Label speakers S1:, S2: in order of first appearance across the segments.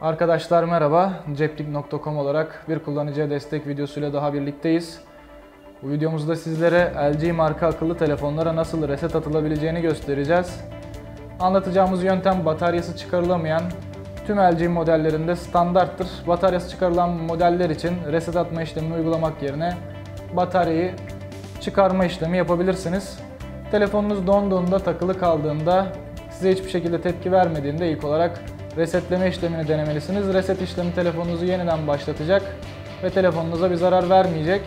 S1: Arkadaşlar merhaba. Ceplik.com olarak bir kullanıcıya destek videosuyla daha birlikteyiz. Bu videomuzda sizlere LG marka akıllı telefonlara nasıl reset atılabileceğini göstereceğiz. Anlatacağımız yöntem bataryası çıkarılamayan tüm LG modellerinde standarttır. Bataryası çıkarılan modeller için reset atma işlemini uygulamak yerine bataryayı çıkarma işlemi yapabilirsiniz. Telefonunuz donduğunda, takılı kaldığında, size hiçbir şekilde tepki vermediğinde ilk olarak resetleme işlemini denemelisiniz. Reset işlemi telefonunuzu yeniden başlatacak ve telefonunuza bir zarar vermeyecek.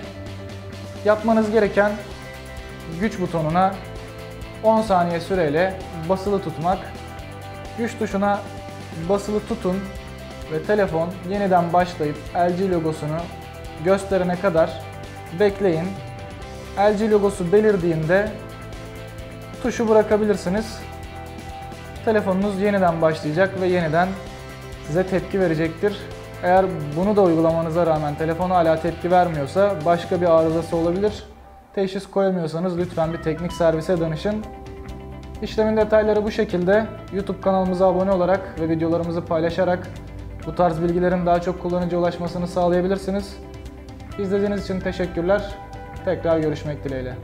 S1: Yapmanız gereken güç butonuna 10 saniye süreyle basılı tutmak. Güç tuşuna basılı tutun ve telefon yeniden başlayıp LG logosunu gösterene kadar bekleyin. LG logosu belirdiğinde tuşu bırakabilirsiniz telefonunuz yeniden başlayacak ve yeniden size tepki verecektir. Eğer bunu da uygulamanıza rağmen telefon hala tepki vermiyorsa başka bir arızası olabilir. Teşhis koyamıyorsanız lütfen bir teknik servise danışın. İşlemin detayları bu şekilde. YouTube kanalımıza abone olarak ve videolarımızı paylaşarak bu tarz bilgilerin daha çok kullanıcı ulaşmasını sağlayabilirsiniz. İzlediğiniz için teşekkürler. Tekrar görüşmek dileğiyle.